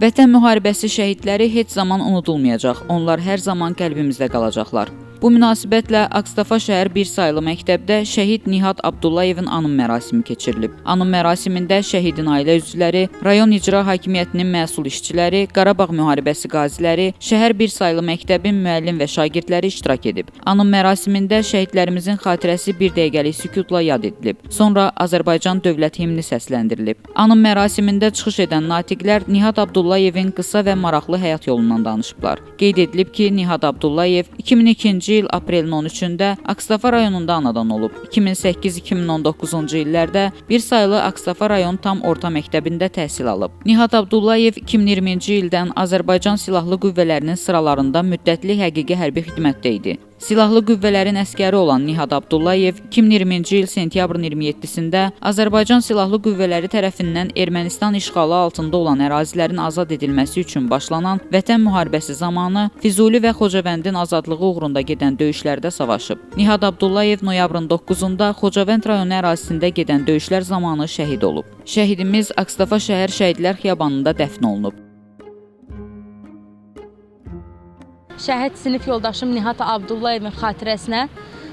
Vətən müharibəsi şəhidləri heç zaman unudulmayacaq. Onlar hər zaman qəlbimizdə qalacaqlar. Bu münasibətlə Ağstafa şəhər 1 saylı məktəbdə şəhid Nihat Abdullayevin anım mərasimi keçirilib. Anım mərasimində şəhidin ailə üzvləri, rayon icra hakimiyyətinin məsul işçiləri, Qarabağ müharibəsi qaziləri, şəhər 1 saylı məktəbin müəllim və şagirdləri iştirak edib. Anım mərasimində şəhidlərimizin xatirəsi bir dəqiqəlik sükutla yad edilib. Sonra Azərbaycan dövlət himni səsləndirilib. Anım mərasimində çıxış edən natiqlər Nihat Abdullayevin qısa və maraqlı həyat yolundan danışıblar. Qeyd edilib ki, Nihat Abdullayev 2002-ci il aprelin 13-də Ağstafa rayonunda anadan olub. 2008-2019-cu illərdə bir saylı Ağstafa rayon tam orta məktəbində təhsil alıb. Nihat Abdullayev 2020-ci ildən Azərbaycan Silahlı Qüvvələrinin sıralarında müddətli həqiqi hərbi xidmətdə idi. Silahlı qüvvələrin əskəri olan Nihat Abdullayev 2020-ci il sentyabrın 27-sində Azərbaycan Silahlı Qüvvələri tərəfindən Ermənistan işğalı altında olan ərazilərin azad edilməsi üçün başlanan Vətən müharibəsi zamanı Füzuli və Xocavəndin azadlığı uğrunda gedən döyüşlərdə savaşıb. Nihat Abdullayev noyabrın 9-da Xocavənd rayonu ərazisində gedən döyüşlər zamanı şəhid olub. Şəhidimiz Ağstafa şəhər şəhidlər xiyabanında dəfn olunub. Şəhid sinif yoldaşım Nihat Abdullayevin xatirəsinə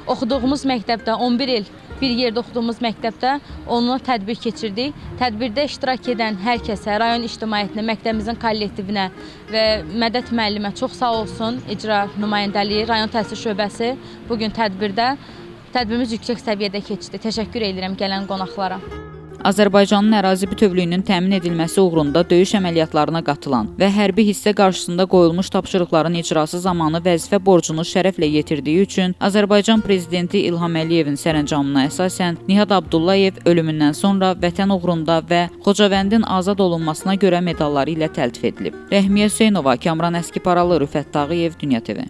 oxuduğumuz məktəbdə 11 il bir yerdə oxuduğumuz məktəbdə onunla tədbir keçirdik. Tədbirdə iştirak edən hər kəsə, rayon ictimaiyyətinə, məktəbimizin kollektivinə və Mədət müəllimə çox sağ olsun icra nümayəndəliyi, rayon təhsil şöbəsi bu gün tədbirdə tədbirimiz yüksək səviyyədə keçdi. Təşəkkür edirəm gələn qonaqlara. Azərbaycanın ərazi bütövlüyünün təmin edilməsi uğrunda döyüş əməliyyatlarına qatılan və hərbi hissə qarşısında qoyulmuş tapşırıqların icrası zamanı vəzifə borcunu şərəflə yetirdiyi üçün Azərbaycan prezidenti İlham Əliyevin sərəncamına əsasən Nihat Abdullayev ölümündən sonra vətən uğrunda və Xocavəndin azad olunmasına görə medalları ilə təltif edilib. Rəhmiyə Hüseynova, Kamran Əskiparalı, Rüfət Tağıyev, Dünya TV.